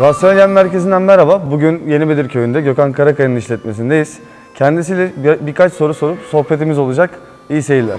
Rasyonel Yem Merkezi'nden merhaba. Bugün Yeni Bedir Köyü'nde Gökhan Karakaya'nın işletmesindeyiz. Kendisiyle bir- birkaç soru sorup sohbetimiz olacak. İyi seyirler.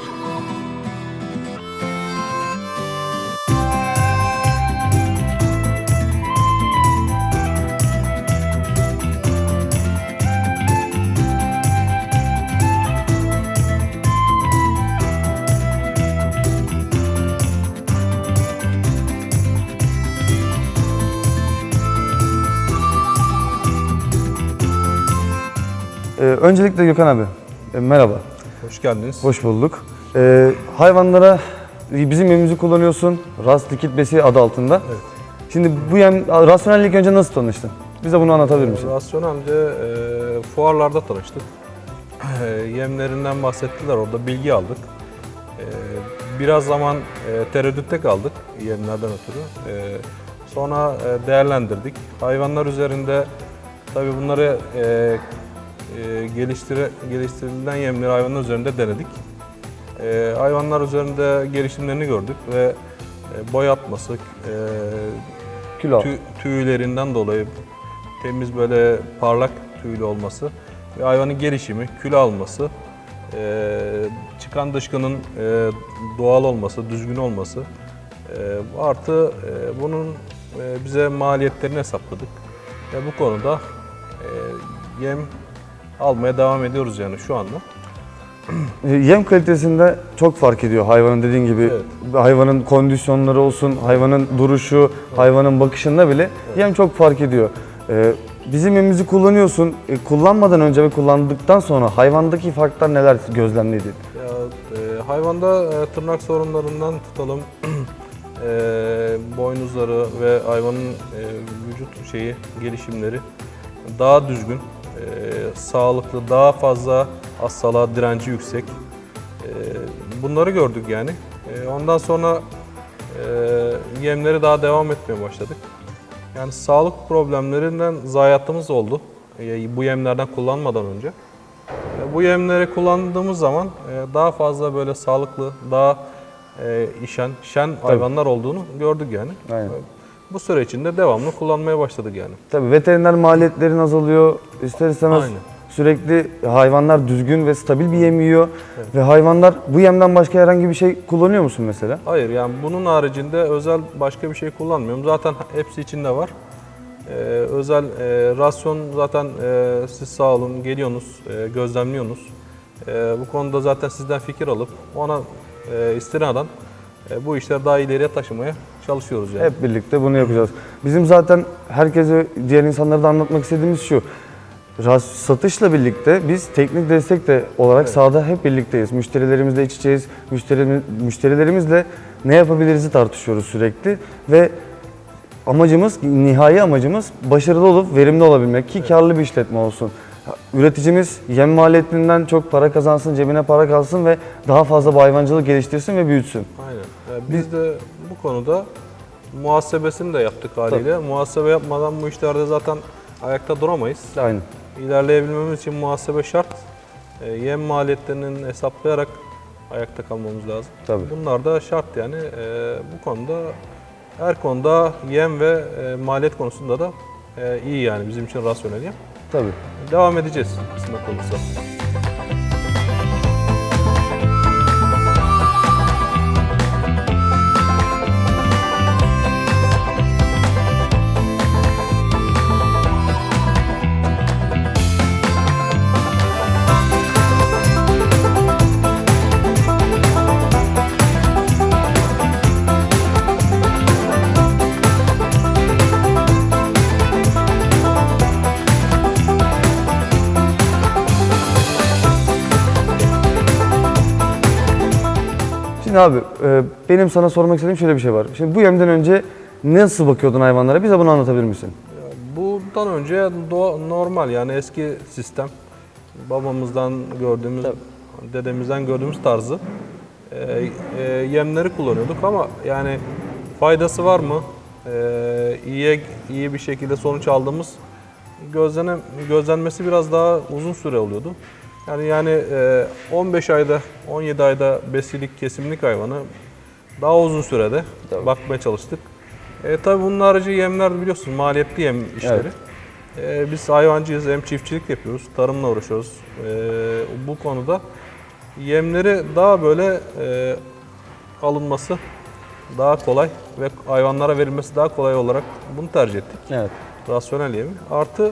Ee, öncelikle Gökhan abi, e, merhaba. Hoş geldiniz. Hoş bulduk. Ee, hayvanlara bizim yemimizi kullanıyorsun. Rast Likit Besi adı altında. Evet. Şimdi bu yem, rasyonellik önce nasıl tanıştın? Bize bunu anlatabilir misin? Rasyonelce e, fuarlarda tanıştık. E, yemlerinden bahsettiler, orada bilgi aldık. E, biraz zaman e, tereddütte kaldık yemlerden ötürü. E, sonra e, değerlendirdik. Hayvanlar üzerinde tabii bunları e, e, geliştire, geliştirilen yemleri hayvanlar üzerinde denedik. E, hayvanlar üzerinde gelişimlerini gördük ve e, boy atması, e, Kilo. tü- tüylerinden dolayı temiz böyle parlak tüylü olması ve hayvanın gelişimi, kilo alması, e, çıkan dışkının e, doğal olması, düzgün olması e, artı e, bunun e, bize maliyetlerini hesapladık ve bu konuda e, yem almaya devam ediyoruz yani şu anda. Ee, Yem kalitesinde çok fark ediyor hayvanın dediğin gibi. Evet. Hayvanın kondisyonları olsun, hayvanın duruşu, hayvanın bakışında bile yem çok fark ediyor. Ee, bizim yemimizi kullanıyorsun. E, kullanmadan önce ve kullandıktan sonra hayvandaki farklar neler gözlemledin? Ya, e, hayvanda e, tırnak sorunlarından tutalım e, boynuzları ve hayvanın e, vücut şeyi gelişimleri daha düzgün, e, sağlıklı, daha fazla hastalığa direnci yüksek. E, bunları gördük yani. E, ondan sonra e, yemleri daha devam etmeye başladık. Yani sağlık problemlerinden zayiatımız oldu. Bu yemlerden kullanmadan önce. Bu yemleri kullandığımız zaman e, daha fazla böyle sağlıklı, daha e, işen, şen hayvanlar olduğunu gördük yani. Aynen. Bu süre içinde devamlı kullanmaya başladık yani. Tabii veteriner maliyetlerin azalıyor. İster istemez Aynen. sürekli hayvanlar düzgün ve stabil bir yem yiyor. Ve hayvanlar bu yemden başka herhangi bir şey kullanıyor musun mesela? Hayır yani bunun haricinde özel başka bir şey kullanmıyorum. Zaten hepsi içinde var. E, özel e, rasyon zaten e, siz sağ olun geliyorsunuz, e, gözlemliyorsunuz. E, bu konuda zaten sizden fikir alıp ona e, istinaden e, bu işleri daha ileriye taşımaya çalışıyoruz yani. Hep birlikte bunu yapacağız. Bizim zaten herkese, diğer insanlara da anlatmak istediğimiz şu. Satışla birlikte biz teknik destek de olarak sahada hep birlikteyiz. Müşterilerimizle iç içeyiz. Müşterimiz, müşterilerimizle ne yapabiliriz'i tartışıyoruz sürekli. Ve amacımız, nihai amacımız başarılı olup verimli olabilmek ki karlı bir işletme olsun. Üreticimiz yem maliyetinden çok para kazansın, cebine para kalsın ve daha fazla hayvancılık geliştirsin ve büyütsün. Aynen. Ee, Biz de bu konuda muhasebesini de yaptık haliyle. Muhasebe yapmadan bu işlerde zaten ayakta duramayız. Aynen. İlerleyebilmemiz için muhasebe şart. Ee, Yem maliyetlerinin hesaplayarak ayakta kalmamız lazım. Tabii. Bunlar da şart yani. Ee, Bu konuda her konuda yem ve e, maliyet konusunda da e, iyi yani bizim için rasyonel yem. Tabii. Devam edeceğiz kısmet olursa. Şimdi abi e, benim sana sormak istediğim şöyle bir şey var. Şimdi bu yemden önce nasıl bakıyordun hayvanlara? Bize bunu anlatabilir misin? Bundan önce doğa- normal yani eski sistem babamızdan gördüğümüz, dedemizden gördüğümüz tarzı e, e, yemleri kullanıyorduk ama yani faydası var mı? E, iyiye iyi bir şekilde sonuç aldığımız gözlene, gözlenmesi biraz daha uzun süre oluyordu. Yani yani e, 15 ayda 17 ayda besilik kesimlik hayvanı daha uzun sürede bakmaya çalıştık. E, tabii bunun harici yemler biliyorsun maliyetli yem işleri. E, biz hayvancıyız, hem çiftçilik yapıyoruz, tarımla uğraşıyoruz. E, bu konuda yemleri daha böyle e, alınması daha kolay ve hayvanlara verilmesi daha kolay olarak bunu tercih ettik. Evet. Rasyonel yemi. Artı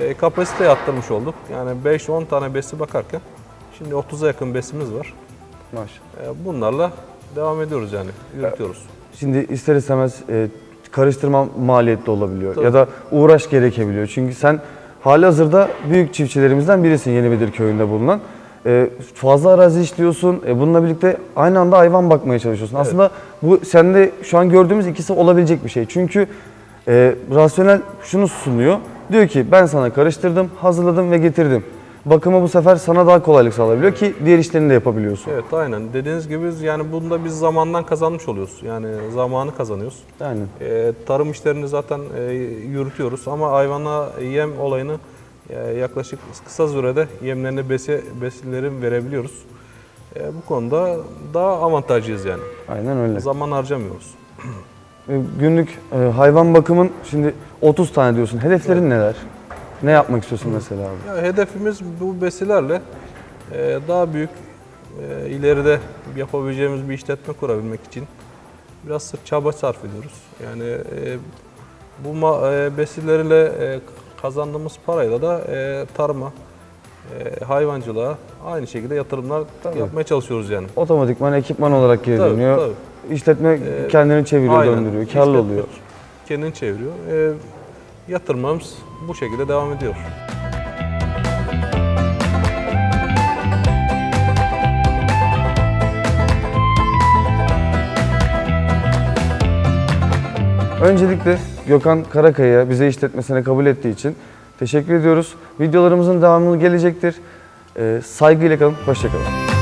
e, kapasite arttırmış olduk. Yani 5-10 tane besi bakarken şimdi 30'a yakın besimiz var. Maşallah. E, bunlarla devam ediyoruz yani, yürütüyoruz. Şimdi ister istemez e, karıştırma maliyetli olabiliyor Tabii. ya da uğraş gerekebiliyor. Çünkü sen hali hazırda büyük çiftçilerimizden birisin Yenibedir köyünde bulunan. E, fazla arazi işliyorsun. E, bununla birlikte aynı anda hayvan bakmaya çalışıyorsun. Aslında bu sende şu an gördüğümüz ikisi olabilecek bir şey. Çünkü e, rasyonel şunu sunuyor. Diyor ki ben sana karıştırdım, hazırladım ve getirdim. Bakımı bu sefer sana daha kolaylık sağlayabiliyor ki diğer işlerini de yapabiliyorsun. Evet aynen. Dediğiniz gibi biz yani bunda biz zamandan kazanmış oluyoruz. Yani zamanı kazanıyoruz. Yani E, tarım işlerini zaten e, yürütüyoruz ama hayvana yem olayını e, yaklaşık kısa sürede yemlerine besi, besileri verebiliyoruz. E, bu konuda daha avantajlıyız yani. aynen öyle. Zaman harcamıyoruz. E, Günlük e, hayvan bakımın şimdi 30 tane diyorsun. Hedeflerin neler? Ne yapmak istiyorsun mesela abi? Ya hedefimiz bu besilerle e, daha büyük ileride yapabileceğimiz bir işletme kurabilmek için biraz sık çaba sarf ediyoruz. Yani bu ma- e, besilerle e, kazandığımız parayla da tarıma, hayvancılığa aynı şekilde yatırımlar yapmaya çalışıyoruz yani. Otomatikman ekipman olarak geri Tabii, dönüyor. tabii. İşletme Ee, kendini çeviriyor, Aynen. döndürüyor, karlı İşletme oluyor. Kendini çeviriyor. E, yatırmamız bu şekilde devam ediyor. Öncelikle Gökhan Karakaya'ya bize işletmesine kabul ettiği için teşekkür ediyoruz. Videolarımızın devamı gelecektir. Ee, saygıyla kalın, hoşçakalın.